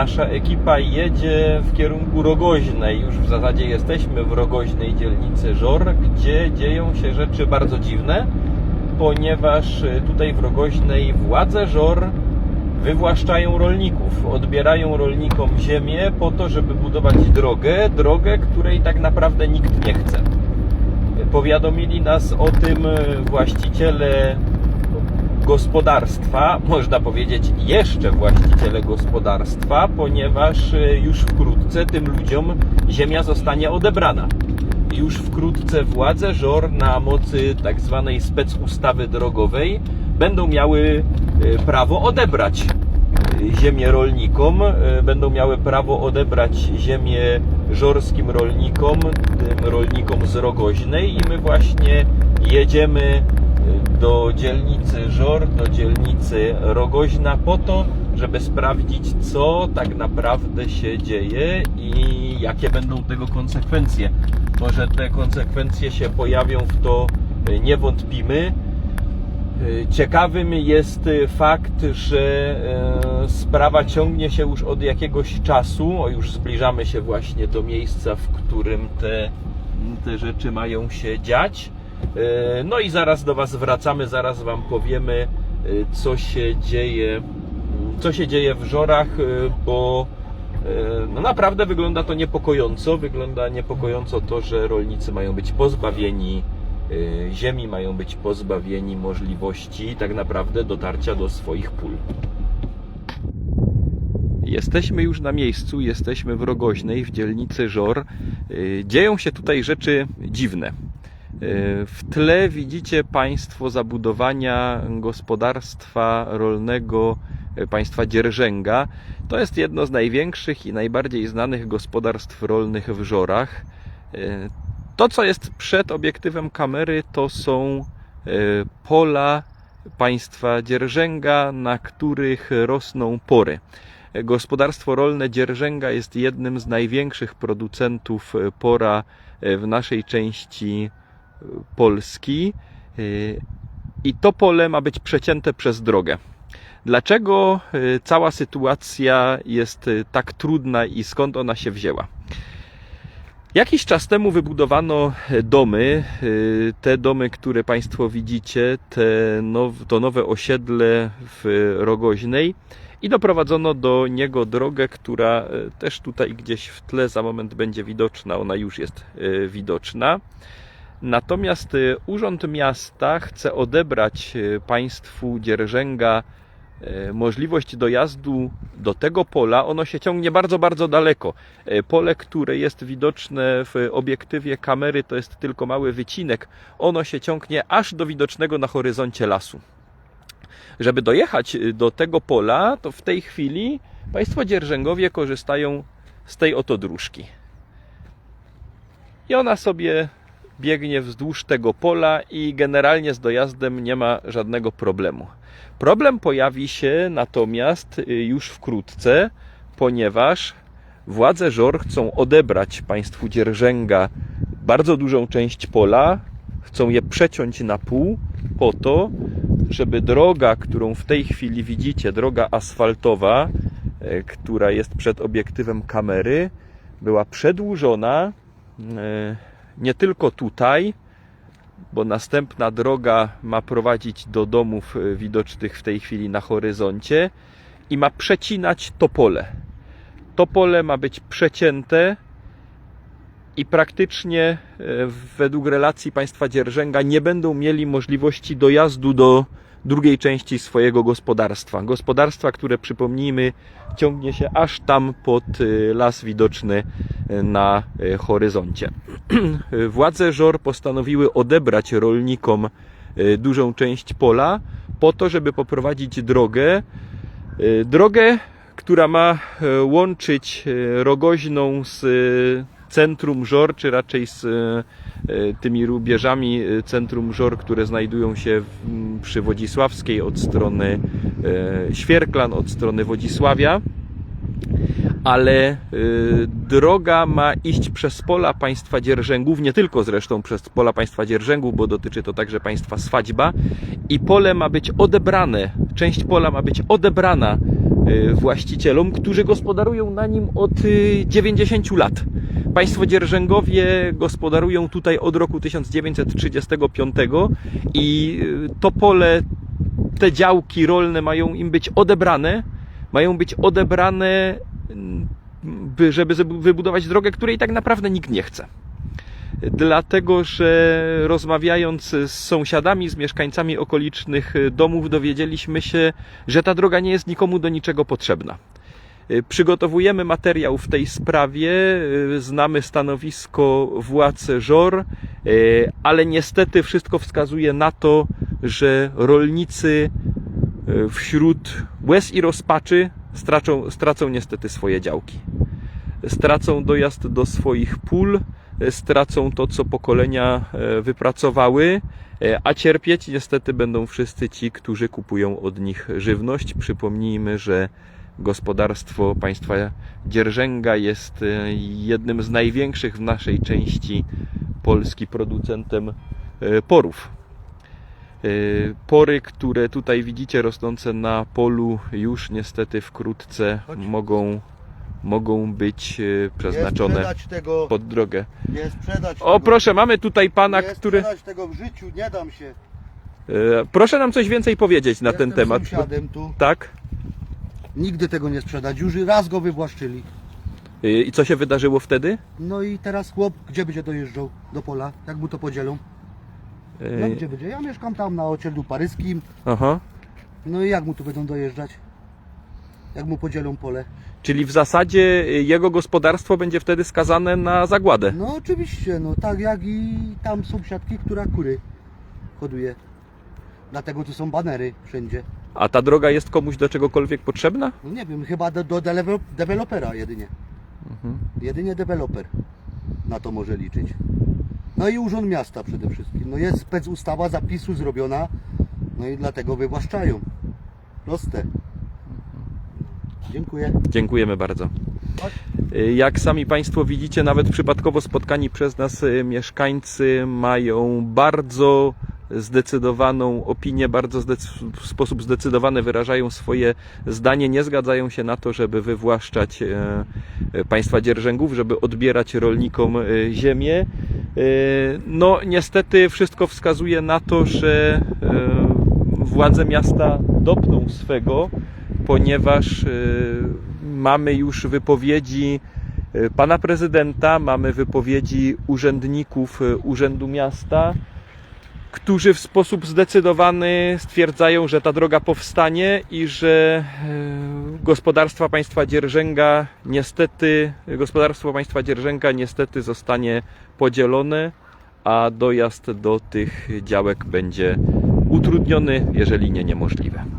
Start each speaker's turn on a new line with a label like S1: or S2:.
S1: nasza ekipa jedzie w kierunku Rogoźnej. Już w zasadzie jesteśmy w Rogoźnej dzielnicy Żor, gdzie dzieją się rzeczy bardzo dziwne, ponieważ y, tutaj w Rogoźnej władze Żor wywłaszczają rolników, odbierają rolnikom ziemię po to, żeby budować drogę, drogę, której tak naprawdę nikt nie chce. Powiadomili nas o tym y, właściciele gospodarstwa, można powiedzieć jeszcze właściciele gospodarstwa, ponieważ y, już wkrótce tym ludziom ziemia zostanie odebrana. Już wkrótce władze żor na mocy tak zwanej specustawy drogowej będą miały y, prawo odebrać y, ziemię rolnikom, będą miały prawo odebrać ziemię żorskim rolnikom, tym rolnikom z Rogoźnej i my właśnie jedziemy do dzielnicy Żor, do dzielnicy Rogoźna po to, żeby sprawdzić, co tak naprawdę się dzieje i jakie będą tego konsekwencje. Może te konsekwencje się pojawią, w to y, nie wątpimy. Y, Ciekawym jest y, fakt, że e, sprawa ciągnie się już od jakiegoś czasu. O, już zbliżamy się właśnie do miejsca, w którym te, te rzeczy mają się dziać. E, No i zaraz do Was wracamy, zaraz Wam powiemy, e, co się dzieje, co się dzieje w Żorach, e, bo no naprawdę wygląda to niepokojąco. Wygląda niepokojąco to, że rolnicy mają być pozbawieni ziemi, mają być pozbawieni możliwości tak naprawdę dotarcia do swoich pól. Jesteśmy już na miejscu, jesteśmy w Rogoźnej, w dzielnicy Żor. Dzieją się tutaj rzeczy dziwne. W tle widzicie Państwo zabudowania gospodarstwa rolnego y, państwa Dzierżęga. To jest jedno z największych i najbardziej znanych gospodarstw rolnych w Żorach. Y, To, co jest przed obiektywem kamery, to są y, pola państwa Dzierżęga, na których rosną pory. Gospodarstwo rolne Dzierżęga jest jednym z największych producentów e, pora e, w naszej części e, Polski E, i to pole ma być przecięte przez drogę. Dlaczego e, cała sytuacja jest e, tak trudna i skąd ona się wzięła? Jakiś czas temu wybudowano domy. y, Te domy, które Państwo widzicie, now, to nowe osiedle w Rogoźnej i doprowadzono do niego drogę, która y, też tutaj gdzieś w tle za moment będzie widoczna. Ona już jest y, widoczna. Natomiast y, Urząd Miasta chce odebrać y, państwu Dzierżęga e, możliwość dojazdu do tego pola, ono się ciągnie bardzo, bardzo daleko. Pole, które jest widoczne w obiektywie kamery, to jest tylko mały wycinek. Ono się ciągnie aż do widocznego na horyzoncie lasu. Żeby dojechać y, do tego pola, to w tej chwili Państwo dzierżęgowie korzystają z tej oto dróżki. I ona sobie biegnie wzdłuż tego pola i generalnie z dojazdem nie ma żadnego problemu. Problem pojawi się natomiast y, już wkrótce, ponieważ władze Żor chcą odebrać państwu dzierżęga bardzo dużą część pola, chcą je przeciąć na pół po to, żeby droga, którą w tej chwili widzicie, droga asfaltowa, e, która jest przed obiektywem kamery, była przedłużona e, nie tylko tutaj, bo następna droga ma prowadzić do domów e, widocznych w tej chwili na horyzoncie i ma przecinać to pole. To pole ma być przecięte i praktycznie e, według relacji państwa dzierżęga nie będą mieli możliwości dojazdu do drugiej części swojego gospodarstwa. Gospodarstwa, które przypomnijmy ciągnie się aż tam pod e, las widoczny e, na horyzoncie. Władze Żor postanowiły odebrać rolnikom dużą część pola po to, żeby poprowadzić drogę. Drogę, która ma łączyć Rogoźną z centrum Żor, czy raczej z e, e, tymi rubieżami e, centrum Żor, które znajdują się przy Wodzisławskiej od strony Świerklan, od strony Wodzisławia. Ale droga ma iść przez pola państwa dzierżęgów, nie tylko zresztą przez pola państwa dzierżęgów, bo dotyczy to także państwa Swadźba i pole ma być odebrane, część pola ma być odebrana właścicielom, którzy gospodarują na nim od y, 90 lat. Państwo dzierżęgowie gospodarują tutaj od roku 1935 i y, to pole, te działki rolne mają im być odebrane, mają być odebrane, mm, by, żeby wybudować drogę, której tak naprawdę nikt nie chce. Dlatego, że rozmawiając z sąsiadami, z mieszkańcami okolicznych domów, dowiedzieliśmy się, że ta droga nie jest nikomu do niczego potrzebna. Przygotowujemy materiał w tej sprawie, znamy stanowisko władz żor, ale niestety wszystko wskazuje na to, że rolnicy wśród łez i rozpaczy stracą, stracą niestety swoje działki. Stracą dojazd do swoich pól, stracą to, co pokolenia e, wypracowały, e, a cierpieć niestety będą wszyscy ci, którzy kupują od nich żywność. Przypomnijmy, że gospodarstwo państwa Dzierżęga jest e, jednym z największych w naszej części Polski producentem e, porów. E, Pory, które tutaj widzicie rosnące na polu, już niestety wkrótce mogą, mogą być e,
S2: Nie
S1: przeznaczone
S2: tego,
S1: pod drogę.
S2: nie sprzedać
S1: O,
S2: tego,
S1: proszę, mamy tutaj pana,
S2: nie
S1: który.
S2: sprzedać tego w życiu, nie dam się.
S1: E, Proszę nam coś więcej powiedzieć na ten
S2: Jestem
S1: temat.
S2: sąsiadem tu,
S1: Tak?
S2: nigdy tego nie sprzedać, już raz go wywłaszczyli.
S1: E, I co się wydarzyło wtedy?
S2: No i teraz chłop, gdzie będzie dojeżdżał do pola, jak mu to podzielą? No gdzie będzie? Ja mieszkam tam na osiedlu paryskim,
S1: Aha.
S2: no i jak mu tu będą dojeżdżać? Jak mu podzielą pole?
S1: Czyli w zasadzie e, jego gospodarstwo będzie wtedy skazane na zagładę.
S2: No oczywiście, no tak jak i tam sąsiadki, która kury hoduje. Dlatego tu są banery wszędzie.
S1: A ta droga jest komuś do czegokolwiek potrzebna?
S2: No nie wiem, chyba do, do delewe- dewelopera jedynie.
S1: Mhm.
S2: Jedynie deweloper na to może liczyć. No i urząd miasta przede wszystkim. No jest spec ustawa zapisu zrobiona, no i dlatego wywłaszczają. Proste. Dziękuję.
S1: Dziękujemy bardzo. E, Jak sami Państwo widzicie, nawet przypadkowo spotkani przez nas e, mieszkańcy mają bardzo zdecydowaną opinię, bardzo w sposób zdecydowany wyrażają swoje zdanie, nie zgadzają się na to, żeby wywłaszczać e, państwa dzierżęgów, żeby odbierać rolnikom ziemię. No, niestety wszystko wskazuje na to, że władze miasta dopną swego, ponieważ e, mamy już wypowiedzi e, pana prezydenta, mamy wypowiedzi urzędników e, Urzędu Miasta, którzy w sposób zdecydowany stwierdzają, że ta droga powstanie i że gospodarstwa państwa Dzierżęga niestety, gospodarstwo państwa Dzierżęga niestety zostanie podzielone, a dojazd do tych działek będzie utrudniony, jeżeli nie niemożliwy.